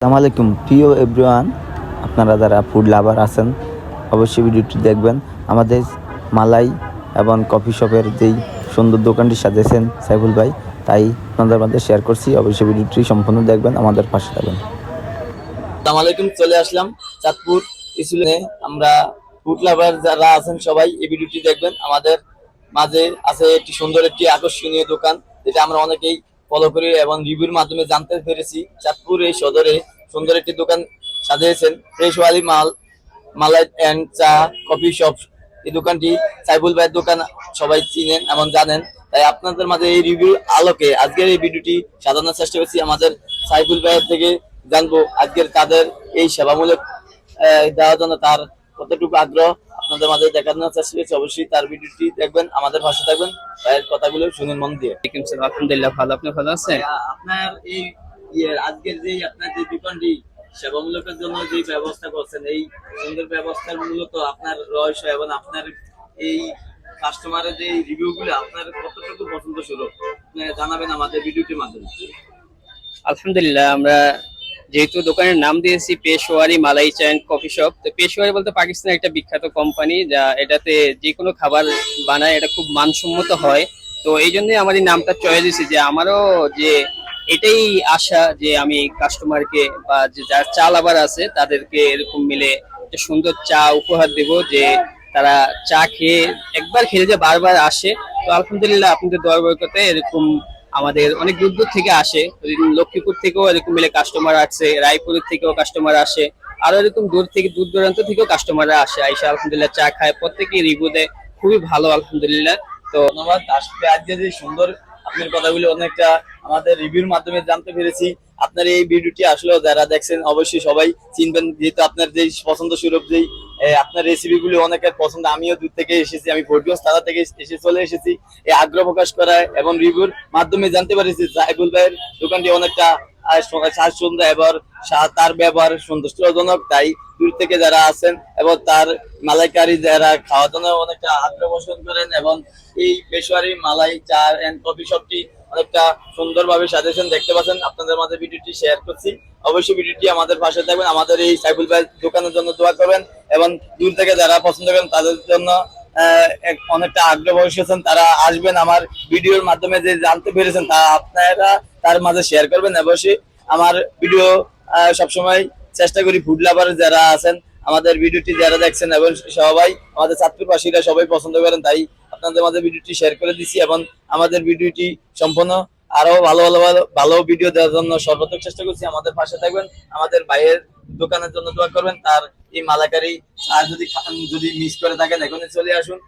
আসসালামু আলাইকুম। প্রিয় এভরিওয়ান, আপনারা যারা ফুড লাভার আছেন, অবশ্যই ভিডিওটি দেখবেন। আমাদের মালাই এবং কফি শপের যেই সুন্দর দোকানটি সাজিয়েছেন সাইফুল ভাই, তাই আপনাদের মধ্যে শেয়ার করছি। অবশ্যই ভিডিওটি সম্পূর্ণ দেখবেন, আমাদের পাশে থাকবেন। আসসালামু আলাইকুম, চলে আসলাম চাঁদপুর স্কুলে। আমরা ফুড লাভার যারা আছেন সবাই, এই ভিডিওটি দেখবেন। আমাদের মাঝে আছে একটি সুন্দর একটি আকর্ষণীয় দোকান, যেটা আমরা অনেকেই ফলো করি এবং রিভিউর মাধ্যমে জানতে পেরেছি। চাঁদপুর এই সদরে সুন্দর একটি দোকান সাজিয়েছেন। ফ্রেশ ওয়ালি মাল malai and cha coffee shop এই দোকানটি সাইবুল ভাইয়ের দোকান, সবাই চিনেন এবং জানেন। তাই আপনাদের মাঝে এই রিভিউ আলোকে আজকের এই ভিডিওটি সাজানোর চেষ্টা করছি। আমাদের সাইবুল ভাইয়ের থেকে জানব আজকের তাদের এই সেবামূলক দেওয়ার জন্য তার কতটুকু আগ্রহ। আপনাদের মাঝে দেখানোর চেষ্টা করছি অবশ্যই তার ভিডিওটি দেখবেন আমাদের পাশে থাকবেন ভাইয়ের কথাগুলো শুনুন মন দিয়ে। আলহামদুলিল্লাহ ভালো। আপনি ভালো আছেন? আপনার এই আজকের যে আপনার যে দোকানটি সেবামূলকের জন্য যে ব্যবস্থা করছেন এই সুন্দর ব্যবস্থার মূলত আপনার রহস্য এবং আপনার এই কাস্টমারের যে রিভিউ গুলো আপনার কতটুকু পছন্দ শুরু জানাবেন আমাদের ভিডিওটির মাধ্যমে। আলহামদুলিল্লাহ আমরা যেহেতু দোকানের নাম দিয়েছি পেশোয়ারি মালাই চা অ্যান্ড কফি শপ। তো পেশোয়ারি বলতে পাকিস্তানের একটা বিখ্যাত কোম্পানি যা এটাতে যে কোনো খাবার বানায়, এটা খুব মানসম্মত হয়। তো এই জন্যই আমার এই নামটা চয়েস দিয়েছি যে আমারও যে এটাই আশা যে আমি কাস্টমারকে বা যে যার চা লাভার আছে, তাদেরকে এরকম মিলে একটা সুন্দর চা উপহার দেব যে তারা চা খেয়ে একবার খেলে যে বারবার আসে। তো আলহামদুলিল্লাহ আপনাদের দোয়া বরকতে এরকম আমাদের অনেক দূর দূর থেকে আসে। লক্ষ্মীপুর থেকেও এরকম মিলে কাস্টমার আছে, রায়পুরের থেকেও কাস্টমার আসে। আরও এরকম দূর থেকে, দূর দূরান্ত থেকেও কাস্টমাররা আসে। আইসা আলহামদুলিল্লাহ, চা খায়। প্রত্যেকে রিভিউ দেয়। খুবই ভালো, আলহামদুলিল্লাহ। তো ধন্যবাদ। আজকে যে সুন্দর আপনার কথাগুলি অনেকটা আমাদের রিভিউর মাধ্যমে জানতে পেরেছি। আপনার এই ভিডিওটি আসলে যারা দেখছেন অবশ্যই সবাই চিনবেন। যেহেতু আপনার যে পছন্দ সুলভ যেই আপনার রেসিপি গুলো অনেকের পছন্দ আমিও দূর থেকে এসেছি আমি ভোটগঞ্জ থানা থেকে এসে চলে এসেছি। এই আগ্রহ প্রকাশ করা এবং রিভিউর মাধ্যমে জানতে পেরেছি সাইফুল ভাইয়ের দোকানটি অনেকটা আহ, স- সাজ সুন্দর এবং তার ব্যবহার সন্তুষ্টজনক তাই দূর থেকে যারা আছেন এবং তার মালাইকারি যারা খাওয়ার জন্য অনেকটা আগ্রহ পোষণ করেন এবং এই পেশোয়ারি মালাই চা এন্ড কফি শপটি অনেকটা সুন্দরভাবে সাজেশন দেখতে পাচ্ছেন। আপনাদের মাঝে ভিডিওটি শেয়ার করছি। অবশ্যই ভিডিওটি আমাদের পাশে থাকবেন, আমাদের এই সাইফুল ভাই দোকানের জন্য দোয়া করবেন এবং দূর থেকে যারা পছন্দ করেন তাদের জন্য অনেকটা আগ্রহ বসেছেন, তারা আসবেন আমার ভিডিওর মাধ্যমে যে জানতে পেরেছেন তা আপনারা তার মাঝে শেয়ার করবেন। অবশ্যই আমার ভিডিও সবসময় চেষ্টা করি ফুড লাভার যারা আছেন, আমাদের ভিডিওটি যারা দেখছেন এবং সবাই, আমাদের ছাত্রবাসীরা সবাই পছন্দ করেন, তাই আপনাদের মাঝে ভিডিওটি শেয়ার করে দিছি এবং আমাদের ভিডিওটি সম্পূর্ণ আরও ভালো ভালো ভালো ভালো ভিডিও দেওয়ার জন্য সর্বোত্তম চেষ্টা করছি। আমাদের পাশে থাকবেন, আমাদের ভাইয়ের দোকানের জন্য দোয়া করবেন, তার এই মালাকারি, আর যদি যদি মিস করে থাকেন, এখনই চলে আসুন।